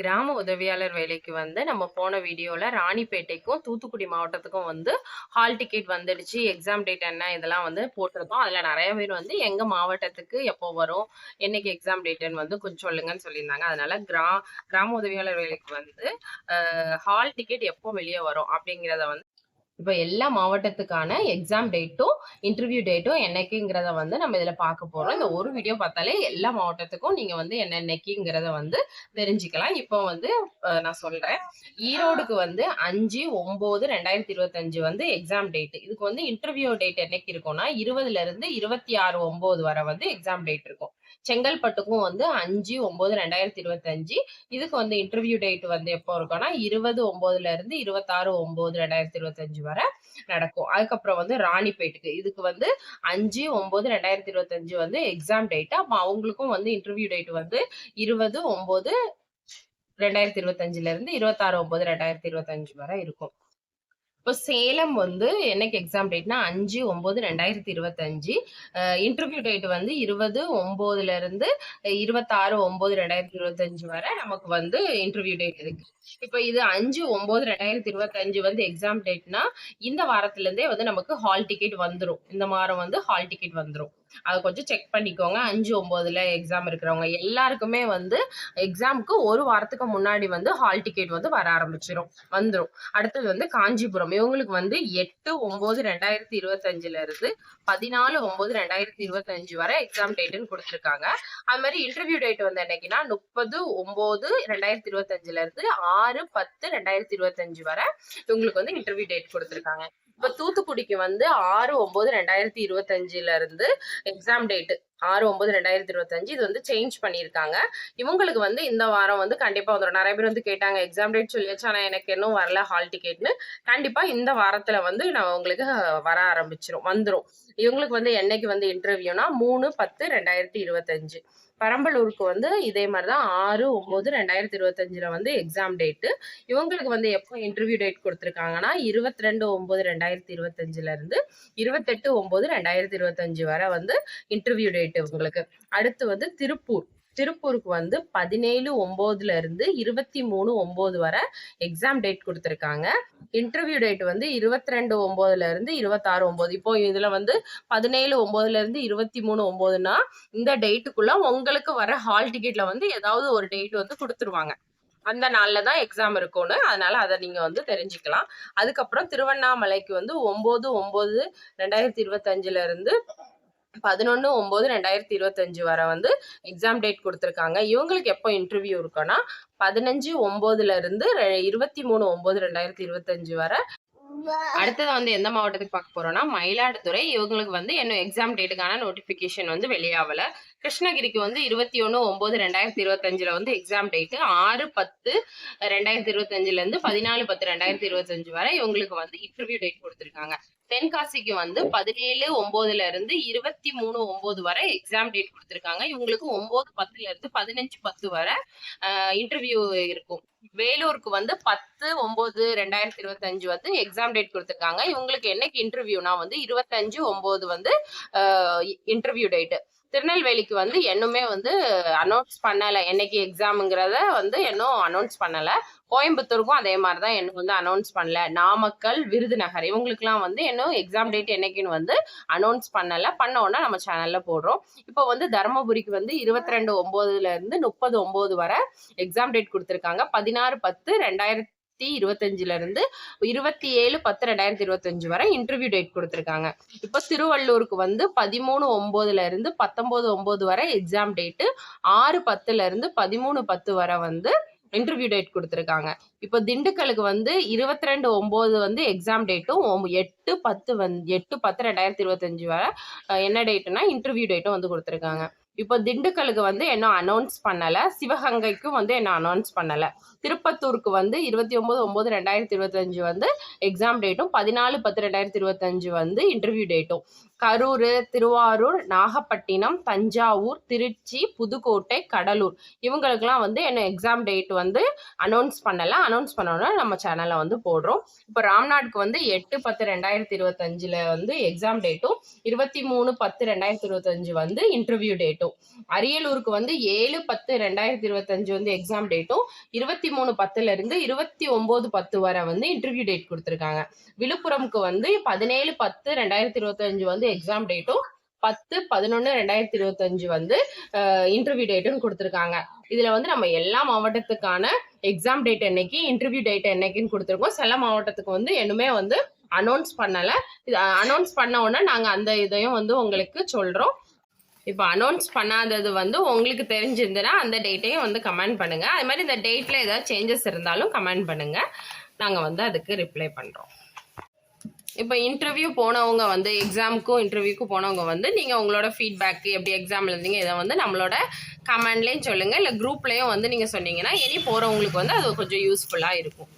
கிராம உதவியாளர் வேலைக்கு வந்து நம்ம போன வீடியோவில் ராணிப்பேட்டைக்கும் தூத்துக்குடி மாவட்டத்துக்கும் வந்து ஹால் டிக்கெட் வந்துடுச்சு. எக்ஸாம் டேட் என்ன இதெல்லாம் வந்து போட்டிருக்கோம். அதில் நிறைய பேர் வந்து எங்கள் மாவட்டத்துக்கு எப்போ வரும் என்னைக்கு எக்ஸாம் டேட்டுன்னு வந்து கொஞ்சம் சொல்லுங்கன்னு சொல்லியிருந்தாங்க. அதனால கிரா கிராம உதவியாளர் வேலைக்கு வந்து ஹால் டிக்கெட் எப்போ வெளியே வரும் அப்படிங்கிறத வந்து இப்போ எல்லா மாவட்டத்துக்கான எக்ஸாம் டேட்டும் இன்டர்வியூ டேட்டும் என்னைக்குங்கிறத வந்து நம்ம இதில் பார்க்க போகிறோம் இந்த ஒரு வீடியோ பார்த்தாலே எல்லா மாவட்டத்துக்கும் நீங்கள் வந்து என்னென்னைக்குங்கிறத வந்து தெரிஞ்சுக்கலாம். இப்போ வந்து நான் சொல்கிறேன் ஈரோடுக்கு வந்து அஞ்சு ஒம்பது ரெண்டாயிரத்தி இருபத்தஞ்சு வந்து எக்ஸாம் டேட்டு இதுக்கு வந்து இன்டர்வியூ டேட் என்னைக்கு இருக்கும்னா இருபதுலேருந்து இருபத்தி ஆறு ஒம்பது வரை வந்து எக்ஸாம் டேட் இருக்கும். செங்கல்பட்டுக்கும் வந்து அஞ்சு ஒன்பது ரெண்டாயிரத்தி இருபத்தஞ்சு. இதுக்கு வந்து இன்டர்வியூ டேட் வந்து எப்போ இருக்கும்னா இருபது ஒம்பதுல இருந்து இருபத்தாறு ஒம்பது ரெண்டாயிரத்தி இருபத்தஞ்சு வரை நடக்கும். அதுக்கப்புறம் வந்து ராணிப்பேட்டுக்கு. இதுக்கு வந்து அஞ்சு ஒம்பது ரெண்டாயிரத்தி இருபத்தஞ்சு வந்து எக்ஸாம் டேட் அப்போ அவங்களுக்கும் வந்து இன்டர்வியூ டேட் வந்து இருபது ஒம்பது ரெண்டாயிரத்தி இருபத்தஞ்சுல இருந்து இருபத்தாறு ஒன்பது ரெண்டாயிரத்தி இருபத்தஞ்சு வரை இருக்கும். இப்போ சேலம் வந்து என்னைக்கு எக்ஸாம் டேட்னா அஞ்சு ஒம்பது ரெண்டாயிரத்தி இருபத்தஞ்சு. இன்டர்வியூ டேட் வந்து இருபது ஒம்போதுலேருந்து இருபத்தாறு ஒம்பது ரெண்டாயிரத்தி இருபத்தஞ்சு வரை நமக்கு வந்து இன்டர்வியூ டேட் இருக்கு. இப்போ இது அஞ்சு ஒம்பது ரெண்டாயிரத்தி இருபத்தஞ்சு வந்து எக்ஸாம் டேட்னா இந்த வாரத்துலேருந்தே வந்து நமக்கு ஹால் டிக்கெட் வந்துடும் இந்த வாரம் வந்து ஹால் டிக்கெட் வந்துடும் அதை கொஞ்சம் செக் பண்ணிக்கோங்க. அஞ்சு ஒம்போதுல எக்ஸாம் இருக்கிறவங்க எல்லாருக்குமே வந்து எக்ஸாமுக்கு ஒரு வாரத்துக்கு முன்னாடி வந்து ஹால் டிக்கெட் வந்து வர ஆரம்பிச்சிடும் வந்துடும் அடுத்தது வந்து காஞ்சிபுரம். இவங்களுக்கு வந்து எட்டு ஒம்பது ரெண்டாயிரத்தி இருபத்தஞ்சுல இருந்து பதினாலு ஒம்பது ரெண்டாயிரத்தி இருபத்தஞ்சு வரை எக்ஸாம் டேட்டுன்னு கொடுத்துருக்காங்க. அது மாதிரி இன்டர்வியூ டேட் வந்து என்னைக்குன்னா முப்பது ஒம்பது ரெண்டாயிரத்தி இருபத்தஞ்சுல இருந்து ஆறு பத்து ரெண்டாயிரத்தி இருபத்தஞ்சு வரை இவங்களுக்கு வந்து இன்டர்வியூ டேட் கொடுத்துருக்காங்க. இப்ப தூத்துக்குடிக்கு வந்து ஆறு ஒன்பது ரெண்டாயிரத்தி இருபத்தஞ்சுல இருந்து எக்ஸாம் டேட் ஆறு ஒன்பது ரெண்டாயிரத்தி இருபத்தஞ்சு இது வந்து சேஞ்ச் பண்ணியிருக்காங்க. இவங்களுக்கு வந்து இந்த வாரம் வந்து கண்டிப்பாக வந்துடும் நிறைய பேர் வந்து கேட்டாங்க எக்ஸாம் டேட் சொல்லியாச்சு ஆனால் எனக்கு இன்னும் வரல ஹால் டிக்கெட்னு கண்டிப்பாக இந்த வாரத்தில் வந்து நான் உங்களுக்கு வர ஆரம்பிச்சிரும் வந்துடும் இவங்களுக்கு வந்து என்னைக்கு வந்து இன்டர்வியூனா மூணு பத்து ரெண்டாயிரத்தி இருபத்தஞ்சு. பெரம்பலூருக்கு வந்து இதே மாதிரி தான் ஆறு ஒம்பது ரெண்டாயிரத்தி இருபத்தஞ்சில் வந்து எக்ஸாம் டேட்டு இவங்களுக்கு வந்து எப்போ இன்டர்வியூ டேட் கொடுத்துருக்காங்கன்னா இருபத்தி ரெண்டு ஒம்பது ரெண்டாயிரத்தி இருபத்தஞ்சுல இருந்து இருபத்தெட்டு ஒம்பது ரெண்டாயிரத்தி இருபத்தஞ்சு வரை வந்து இன்டர்வியூ டேட் இவங்களுக்கு அடுத்து வந்து திருப்பூர். திருப்பூருக்கு வந்து பதினேழு ஒம்போதுல இருந்து இருபத்தி மூணு ஒம்போது வரை எக்ஸாம் டேட் கொடுத்துருக்காங்க. இன்டர்வியூ டேட் வந்து இருபத்தி ரெண்டு ஒம்போதுல இருந்து இருபத்தாறு ஒம்போது. இப்போ இதுல வந்து பதினேழு ஒம்போதுல இருந்து இருபத்தி மூணு ஒம்போதுனா இந்த டேட்டுக்குள்ள உங்களுக்கு வர ஹால் டிக்கெட்ல வந்து ஏதாவது ஒரு டேட் வந்து கொடுத்துருவாங்க. அந்த நாள்ல தான் எக்ஸாம் இருக்கும்னு. அதனால அதை நீங்க வந்து தெரிஞ்சுக்கலாம். அதுக்கப்புறம் திருவண்ணாமலைக்கு வந்து ஒம்பது ஒம்பது ரெண்டாயிரத்தி இருபத்தஞ்சுல இருந்து பதினொன்று ஒம்பது ரெண்டாயிரத்தி இருபத்தஞ்சு வரை வந்து எக்ஸாம் டேட் கொடுத்துருக்காங்க. இவங்களுக்கு எப்போ இன்டர்வியூ இருக்குன்னா பதினஞ்சு ஒம்போதுல இருந்து இருபத்தி மூணு ஒம்பது ரெண்டாயிரத்தி இருபத்தஞ்சு வரை அடுத்தது வந்து எந்த மாவட்டத்துக்கு பார்க்க போறோம்னா மயிலாடுதுறை இவங்களுக்கு வந்து இன்னும் எக்ஸாம் டேட்டுக்கான நோட்டிபிகேஷன் வந்து வெளியாகல. கிருஷ்ணகிரிக்கு வந்து இருபத்தி ஒன்று ஒம்பது ரெண்டாயிரத்தி இருபத்தஞ்சில் வந்து எக்ஸாம் டேட்டு ஆறு பத்து ரெண்டாயிரத்தி இருபத்தஞ்சிலேருந்து பதினாலு பத்து ரெண்டாயிரத்தி இருபத்தஞ்சு வரை இவங்களுக்கு வந்து இன்டர்வியூ டேட் கொடுத்துருக்காங்க. தென்காசிக்கு வந்து பதினேழு ஒன்பதுல இருந்து இருபத்தி மூணு ஒன்பது வரை எக்ஸாம் டேட் கொடுத்துருக்காங்க. இவங்களுக்கு ஒன்பது பத்துல இருந்து பதினஞ்சு பத்து வரை இன்டர்வியூ இருக்கும். வேலூருக்கு வந்து பத்து ஒன்பது ரெண்டாயிரத்தி இருபத்தஞ்சு வந்து எக்ஸாம் டேட் கொடுத்துருக்காங்க. இவங்களுக்கு என்னைக்கு இன்டர்வியூனா வந்து இருபத்தஞ்சு ஒன்பது வந்து இன்டர்வியூ டேட்டு. திருநெல்வேலிக்கு வந்து இன்னுமே வந்து அனௌன்ஸ் பண்ணலை. என்னைக்கு எக்ஸாமுங்கிறத வந்து இன்னும் அனௌன்ஸ் பண்ணலை. கோயம்புத்தூருக்கும் அதே மாதிரி தான் எனக்கு வந்து அனௌன்ஸ் பண்ணல. நாமக்கல் விருதுநகர் இவங்களுக்குலாம் வந்து இன்னும் எக்ஸாம் டேட் என்னைக்குன்னு வந்து அனௌன்ஸ் பண்ணலை. பண்ண உடனே நம்ம சேனலில் போடுறோம். இப்போ வந்து தருமபுரிக்கு வந்து இருபத்தி ரெண்டு ஒம்போதுலேருந்து முப்பது ஒம்பது வரை எக்ஸாம் டேட் கொடுத்துருக்காங்க. பதினாறு பத்து ரெண்டாயிரத்தி இருபத்தஞ்சுல இருந்து இருபத்தி ஏழு பத்து ரெண்டாயிரத்தி இருபத்தஞ்சு வரை இன்டர்வியூ டேட் கொடுத்துருக்காங்க. இப்போ திருவள்ளூருக்கு வந்து பதிமூணு ஒம்போதுல இருந்து பத்தொன்பது ஒம்பது வரை எக்ஸாம் டேட்டு ஆறு பத்துல இருந்து பதிமூணு பத்து வரை வந்து இன்டர்வியூ டேட் கொடுத்துருக்காங்க. இப்போ திண்டுக்கலுக்கு வந்து இருபத்தி ரெண்டு ஒம்பது வந்து எக்ஸாம் டேட்டும் எட்டு பத்து வந்து எட்டு பத்து ரெண்டாயிரத்தி இருபத்தஞ்சு வரை என்ன டேட்டுனா இன்டர்வியூ டேட்டும் வந்து கொடுத்துருக்காங்க. இப்போ திண்டுக்கலுக்கு வந்து இன்னும் அனௌன்ஸ் பண்ணலை சிவகங்கைக்கும் வந்து இன்னும் அனௌன்ஸ் பண்ணலை. திருப்பத்தூருக்கு வந்து இருபத்தி ஒம்பது ஒம்பது ரெண்டாயிரத்தி இருபத்தஞ்சு வந்து எக்ஸாம் டேட்டும் பதினாலு பத்து ரெண்டாயிரத்தி இருபத்தஞ்சு வந்து இன்டர்வியூ டேட்டும் கரூர் திருவாரூர் நாகப்பட்டினம் தஞ்சாவூர் திருச்சி புதுக்கோட்டை கடலூர். இவங்களுக்கெல்லாம் வந்து என்ன எக்ஸாம் டேட் வந்து அனௌன்ஸ் பண்ணலை. அனௌன்ஸ் பண்ணோன்னா நம்ம சேனலில் வந்து போடுறோம். இப்போ ராம்நாடுக்கு வந்து எட்டு பத்து ரெண்டாயிரத்தி இருபத்தஞ்சில் வந்து எக்ஸாம் டேட்டும் இருபத்தி மூணு பத்து ரெண்டாயிரத்தி இருபத்தஞ்சு வந்து இன்டர்வியூ டேட் டேட்டும் அரியலூருக்கு வந்து ஏழு பத்து ரெண்டாயிரத்தி இருபத்தஞ்சு வந்து எக்ஸாம் டேட்டும் இருபத்தி மூணு பத்துல இருந்து இருபத்தி ஒன்பது பத்து வரை வந்து இன்டர்வியூ டேட் கொடுத்துருக்காங்க. விழுப்புரம்க்கு வந்து பதினேழு பத்து ரெண்டாயிரத்தி இருபத்தஞ்சு வந்து எக்ஸாம் டேட்டும் பத்து பதினொன்று ரெண்டாயிரத்தி இருபத்தஞ்சு வந்து இன்டர்வியூ டேட்டுன்னு கொடுத்துருக்காங்க. இதில் வந்து நம்ம எல்லா மாவட்டத்துக்கான எக்ஸாம் டேட் என்னைக்கு இன்டர்வியூ டேட் என்னைக்குன்னு கொடுத்துருக்கோம். சில மாவட்டத்துக்கு வந்து இன்னுமே வந்து அனௌன்ஸ் பண்ணலை. இது அனௌன்ஸ் பண்ண உடனே நாங்கள் அந்த இதையும் வந்து உங்களுக்கு சொல்கிறோம் இப்போ அனௌன்ஸ் பண்ணாதது வந்து உங்களுக்கு தெரிஞ்சிருந்ததுன்னா அந்த டேட்டையும் வந்து கமெண்ட் பண்ணுங்க. அது மாதிரி இந்த டேட்ல ஏதாவது சேஞ்சஸ் இருந்தாலும் கமெண்ட் பண்ணுங்க. நாங்கள் வந்து அதுக்கு ரிப்ளை பண்ணுறோம் இப்போ இன்டர்வியூ போனவங்க வந்து எக்ஸாமுக்கும் இன்டர்வியூக்கும் போனவங்க வந்து நீங்கள் உங்களோட ஃபீட்பேக் எப்படி எக்ஸாம் எழுதிங்க இதை வந்து நம்மளோட கமெண்ட்லேயும் சொல்லுங்கள் இல்லை குரூப்லேயும் வந்து நீங்கள் சொன்னீங்கன்னா இனி போகிறவங்களுக்கு வந்து அது கொஞ்சம் யூஸ்ஃபுல்லாக இருக்கும்.